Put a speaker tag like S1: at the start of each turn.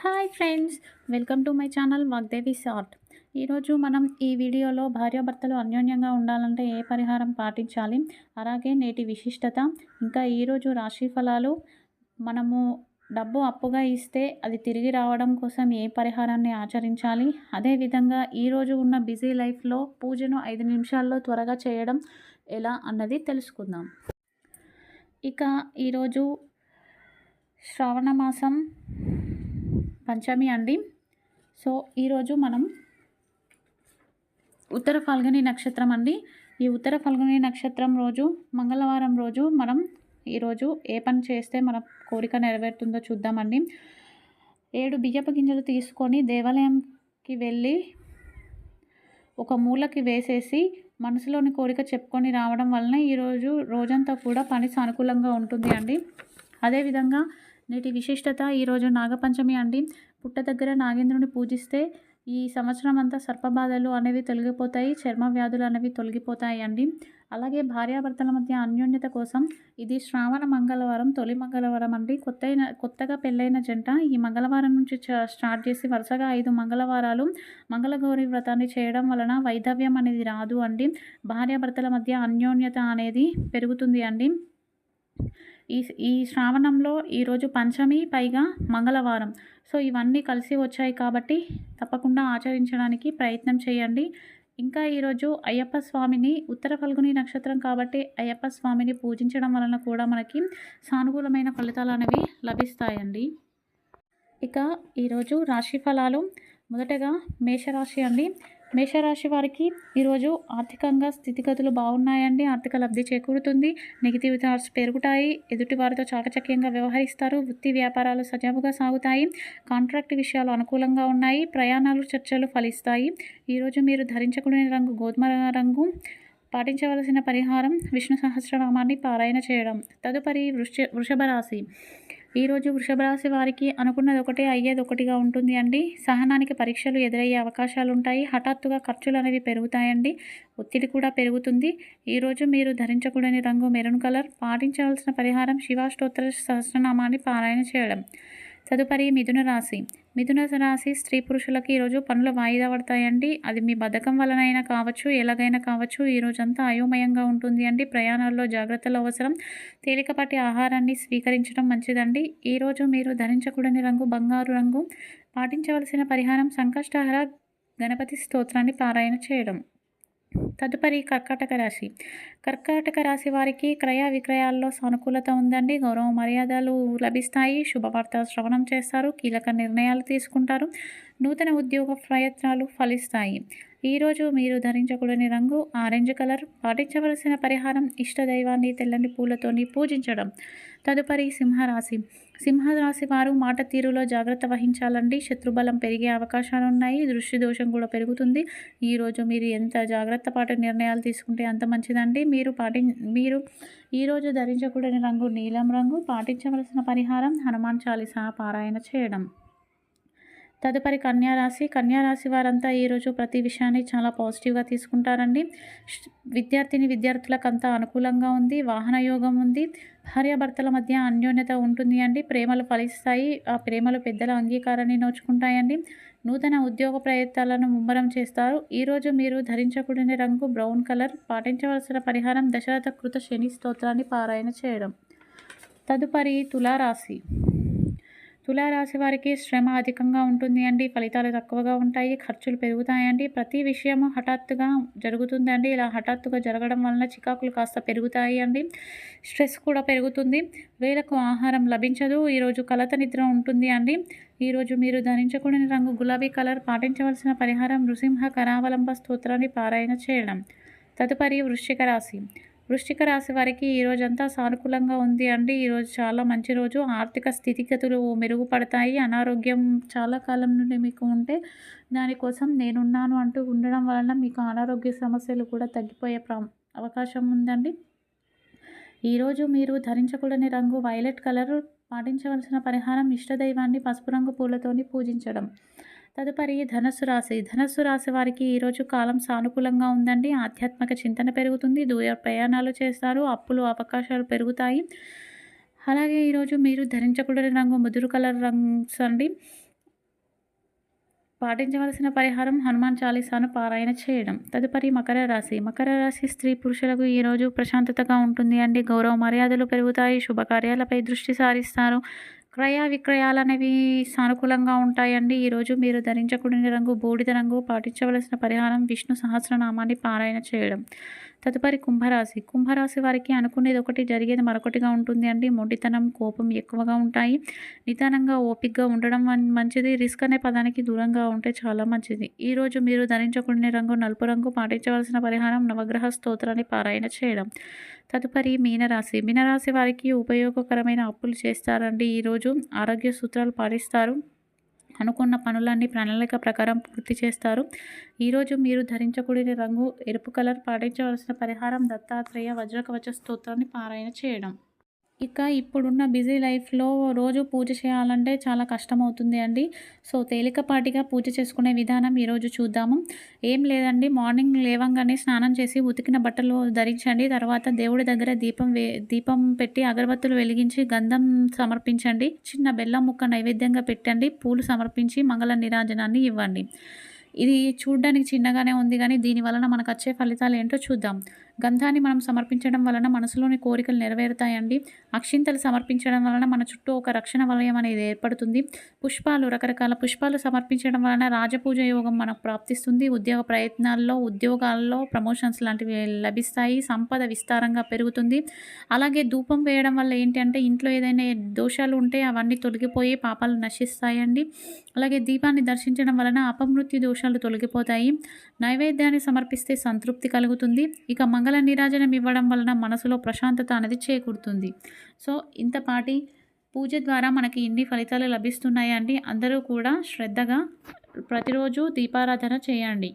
S1: Hi friends welcome to my channel Vagdevi sort. ఈరోజు మనం ఈ వీడియోలో భార్యాభర్తలు అన్యోన్యంగా ఉండాలంటే ఏ పరిహారం పాటించాలి? అలాగే నేటి విశిష్టత ఇంకా ఈరోజు రాశి ఫలాలు మనము డబ్బు అప్పుగా ఇస్తే అది తిరిగి రావడం కోసం ఏ పరిహారాన్ని ఆచరించాలి? అదేవిధంగా ఈరోజు ఉన్న బిజీ లైఫ్లో పూజను ఐదు నిమిషాల్లో త్వరగా చేయడం ఎలా అన్నది తెలుసుకుందాం. ఇక ఈరోజు శ్రావణ మాసం పంచమి అండి. సో ఈరోజు మనం ఉత్తర ఫాల్గని నక్షత్రం అండి. ఈ ఉత్తర ఫాల్గని నక్షత్రం రోజు మంగళవారం రోజు మనం ఈరోజు ఏ పని చేస్తే మన కోరిక నెరవేరుతుందో చూద్దామండి. ఏడు బియ్యపు గింజలు తీసుకొని దేవాలయంకి వెళ్ళి ఒక మూలకి వేసేసి మనసులోని కోరిక చెప్పుకొని రావడం వలన ఈరోజు రోజంతా కూడా పని సానుకూలంగా ఉంటుంది అండి. అదేవిధంగా నేటి విశిష్టత ఈరోజు నాగపంచమి అండి. పుట్ట దగ్గర నాగేంద్రుని పూజిస్తే ఈ సంవత్సరం అంతా సర్పబాధలు అనేవి తొలగిపోతాయి చర్మ వ్యాధులు అనేవి తొలగిపోతాయి అండి. అలాగే భార్యాభర్తల మధ్య అన్యోన్యత కోసం ఇది శ్రావణ మంగళవారం తొలి మంగళవారం అండి. కొత్త కొత్తగా పెళ్ళైన జంట ఈ మంగళవారం నుంచి స్టార్ట్ చేసి వరుసగా ఐదు మంగళవారాలు మంగళగౌరి వ్రతాన్ని చేయడం వలన వైధవ్యం అనేది రాదు అండి. భార్యాభర్తల మధ్య అన్యోన్యత అనేది పెరుగుతుంది అండి. ఈ ఈ శ్రావణంలో ఈరోజు పంచమి పైగా మంగళవారం. సో ఇవన్నీ కలిసి వచ్చాయి కాబట్టి తప్పకుండా ఆచరించడానికి ప్రయత్నం చేయండి. ఇంకా ఈరోజు అయ్యప్ప స్వామిని ఉత్తర ఫల్గుని నక్షత్రం కాబట్టి అయ్యప్ప స్వామిని పూజించడం వలన కూడా మనకి సానుకూలమైన ఫలితాలు అనేవి లభిస్తాయండి. ఇక ఈరోజు రాశి ఫలాలు. మొదటగా మేషరాశి అండి. మేషరాశి వారికి ఈరోజు ఆర్థికంగా స్థితిగతులు బాగున్నాయండి. ఆర్థిక లబ్ధి చేకూరుతుంది. నెగిటివ్ థాట్స్ పెరుగుతాయి. ఎదుటి వారితో చాకచక్యంగా వ్యవహరిస్తారు. వృత్తి వ్యాపారాలు సజావుగా సాగుతాయి. కాంట్రాక్ట్ విషయాలు అనుకూలంగా ఉన్నాయి. ప్రయాణాలు చర్చలు ఫలిస్తాయి. ఈరోజు మీరు ధరించకూడని రంగు గోధుమ రంగు పాటించవలసిన పరిహారం విష్ణు సహస్రనామాన్ని పారాయణ చేయడం. తదుపరి వృష వృషభ రాశి. ఈరోజు వృషభ రాశి వారికి అనుకున్నది ఒకటే అయ్యేది ఒకటిగా ఉంటుంది అండి. సహనానికి పరీక్షలు ఎదురయ్యే అవకాశాలు ఉంటాయి హఠాత్తుగా ఖర్చులు అనేవి పెరుగుతాయండి. ఒత్తిడి కూడా పెరుగుతుంది. ఈరోజు మీరు ధరించకూడని రంగు మెరూన్ కలర్ పాటించవలసిన పరిహారం శివాష్టోత్తర సహస్రనామాన్ని పారాయణ చేయడం. తదుపరి మిథున రాశి. మిథున రాశి స్త్రీ పురుషులకి ఈరోజు పనులు వాయిదా పడతాయండి. అది మీ బద్ధకం వలనైనా కావచ్చు ఎలాగైనా కావచ్చు ఈరోజంతా అయోమయంగా ఉంటుంది అండి. ప్రయాణాల్లో జాగ్రత్తలు అవసరం. తేలికపాటి ఆహారాన్ని స్వీకరించడం మంచిదండి. ఈరోజు మీరు ధరించకూడని రంగు బంగారు రంగు పాటించవలసిన పరిహారం సంకష్టహర గణపతి స్తోత్రాన్ని పారాయణ చేయడం. తదుపరి కర్కాటక రాశి. కర్కాటక రాశి వారికి క్రయ విక్రయాల్లో సానుకూలత ఉందండి. గౌరవ మర్యాదలు లభిస్తాయి. శుభవార్త శ్రవణం చేస్తారు. కీలక నిర్ణయాలు తీసుకుంటారు. నూతన ఉద్యోగ ప్రయత్నాలు ఫలిస్తాయి. ఈరోజు మీరు ధరించకూడని రంగు ఆరెంజ్ కలర్ పాటించవలసిన పరిహారం ఇష్టదైవాన్ని తెల్లని పూలతోని పూజించడం. తదుపరి సింహరాశి. సింహరాశి వారు మాట తీరులో జాగ్రత్త వహించాలండి. శత్రుబలం పెరిగే అవకాశాలు ఉన్నాయి దృష్టి దోషం కూడా పెరుగుతుంది. ఈరోజు మీరు ఎంత జాగ్రత్త పాటు నిర్ణయాలు తీసుకుంటే అంత మంచిదండి. మీరు పాటి మీరు ఈరోజు ధరించకూడని రంగు నీలం రంగు పాటించవలసిన పరిహారం హనుమాన్ చాలీసా పారాయణ చేయడం. తదుపరి కన్యారాశి. కన్యారాశి వారంతా ఈరోజు ప్రతి విషయాన్ని చాలా పాజిటివ్గా తీసుకుంటారండి. విద్యార్థిని విద్యార్థులకు అంతా అనుకూలంగా ఉంది. వాహన యోగం ఉంది. భార్యాభర్తల మధ్య అన్యోన్యత ఉంటుంది అండి. ప్రేమలు ఫలిస్తాయి. ఆ ప్రేమలు పెద్దల అంగీకారాన్ని నోచుకుంటాయండి. నూతన ఉద్యోగ ప్రయత్నాలను ముమ్మరం చేస్తారు. ఈరోజు మీరు ధరించకూడని రంగు బ్రౌన్ కలర్ పాటించవలసిన పరిహారం దశరథ కృత శని స్తోత్రాన్ని పారాయణ చేయడం. తదుపరి తులారాశి. తులారాశి వారికి శ్రమ అధికంగా ఉంటుంది అండి. ఫలితాలు తక్కువగా ఉంటాయి ఖర్చులు పెరుగుతాయండి. ప్రతి విషయము హఠాత్తుగా జరుగుతుందండి. ఇలా హఠాత్తుగా జరగడం వలన చికాకులు కాస్త పెరుగుతాయి అండి. స్ట్రెస్ కూడా పెరుగుతుంది. వేలకు ఆహారం లభించదు. ఈరోజు కలత నిద్ర ఉంటుంది అండి. ఈరోజు మీరు ధరించకూడని రంగు గులాబీ కలర్ పాటించవలసిన పరిహారం నృసింహ కరావలంబ స్తోత్రాన్ని పారాయణ చేయడం. తదుపరి వృశ్చిక రాశి. వృష్టిక రాశి వారికి ఈ రోజంతా సానుకూలంగా ఉంది అండి. ఈరోజు చాలా మంచి రోజు. ఆర్థిక స్థితిగతులు మెరుగుపడతాయి. అనారోగ్యం చాలా కాలం నుండి మీకు ఉంటే దానికోసం నేనున్నాను అంటూ ఉండడం వలన మీకు అనారోగ్య సమస్యలు కూడా తగ్గిపోయే ప్రా అవకాశం ఉందండి. ఈరోజు మీరు ధరించకూడని రంగు వైలెట్ కలర్ పాటించవలసిన పరిహారం ఇష్టదైవాన్ని పసుపు రంగు పూలతోని పూజించడం. తదుపరి ధనస్సు రాశి. ధనస్సు రాశి వారికి ఈరోజు కాలం సానుకూలంగా ఉందండి. ఆధ్యాత్మిక చింతన పెరుగుతుంది. దూర ప్రయాణాలు చేస్తారు. అప్పులు అవకాశాలు పెరుగుతాయి. అలాగే ఈరోజు మీరు ధరించకూడని రంగు ముదురు కలర్ రంగ్స్ అండి. పాటించవలసిన పరిహారం హనుమాన్ చాలీసాను పారాయణ చేయడం. తదుపరి మకర రాశి. మకర రాశి స్త్రీ పురుషులకు ఈరోజు ప్రశాంతతగా ఉంటుంది అండి. గౌరవ మర్యాదలు పెరుగుతాయి. శుభకార్యాలపై దృష్టి సారిస్తారు. క్రయ విక్రయాలు అనేవి సానుకూలంగా ఉంటాయండి. ఈరోజు మీరు ధరించకూడని రంగు బూడిద రంగు పాటించవలసిన పరిహారం విష్ణు సహస్రనామాన్ని పారాయణ చేయడం. తదుపరి కుంభరాశి. కుంభరాశి వారికి అనుకునేది ఒకటి జరిగేది మరొకటిగా ఉంటుంది అండి. మొండితనం కోపం ఎక్కువగా ఉంటాయి. నిదానంగా ఓపిక్గా ఉండడం మంచిది. రిస్క్ అనే పదానికి దూరంగా ఉంటే చాలా మంచిది. ఈరోజు మీరు ధరించకూడని రంగు నలుపు రంగు పాటించవలసిన పరిహారం నవగ్రహ స్తోత్రాన్ని పారాయణ చేయడం. తదుపరి మీనరాశి. మీనరాశి వారికి ఉపయోగకరమైన అప్పులు చేస్తారండి. ఈరోజు ఆరోగ్య సూత్రాలు పాటిస్తారు. అనుకున్న పనులన్నీ ప్రణాళిక ప్రకారం పూర్తి చేస్తారు. ఈరోజు మీరు ధరించకూడని రంగు ఎరుపు కలర్ పాటించవలసిన పరిహారం దత్తాత్రేయ వజ్రకవచ స్తోత్రాన్ని పారాయణ చేయడం. ఇక ఇప్పుడున్న బిజీ లైఫ్లో రోజు పూజ చేయాలంటే చాలా కష్టమవుతుంది అండి. సో తేలికపాటిగా పూజ చేసుకునే విధానం ఈరోజు చూద్దాము. ఏం లేదండి మార్నింగ్ లేవంగానే స్నానం చేసి ఉతికిన బట్టలు ధరించండి. తర్వాత దేవుడి దగ్గర దీపం వే దీపం పెట్టి అగరబత్తులు వెలిగించి గంధం సమర్పించండి. చిన్న బెల్లం ముక్క నైవేద్యంగా పెట్టండి. పూలు సమర్పించి మంగళ నిరాజనాన్ని ఇవ్వండి. ఇది చూడ్డానికి చిన్నగానే ఉంది కానీ దీని వలన మనకు వచ్చే ఫలితాలు ఏంటో చూద్దాం. గంధాన్ని మనం సమర్పించడం వలన మనసులోని కోరికలు నెరవేరుతాయండి. అక్షింతలు సమర్పించడం వలన మన చుట్టూ ఒక రక్షణ వలయం అనేది ఏర్పడుతుంది. పుష్పాలు రకరకాల పుష్పాలు సమర్పించడం వలన రాజపూజ యోగం మనకు ప్రాప్తిస్తుంది. ఉద్యోగ ప్రయత్నాల్లో ఉద్యోగాల్లో ప్రమోషన్స్ లాంటివి లభిస్తాయి. సంపద విస్తారంగా పెరుగుతుంది. అలాగే ధూపం వేయడం వల్ల ఏంటి అంటే ఇంట్లో ఏదైనా దోషాలు ఉంటే అవన్నీ తొలగిపోయి పాపాలు నశిస్తాయండి. అలాగే దీపాన్ని దర్శించడం వలన అపమృత్యు దోషాలు తొలగిపోతాయి. నైవేద్యాన్ని సమర్పిస్తే సంతృప్తి కలుగుతుంది. ఇక మంగళ నీరాజనం ఇవ్వడం వలన మనసులో ప్రశాంతత అనేది చేకూరుతుంది. సో ఇంతపాటి పూజ ద్వారా మనకి ఇన్ని ఫలితాలు లభిస్తున్నాయండి. అందరూ కూడా శ్రద్ధగా ప్రతిరోజు దీపారాధన చేయండి.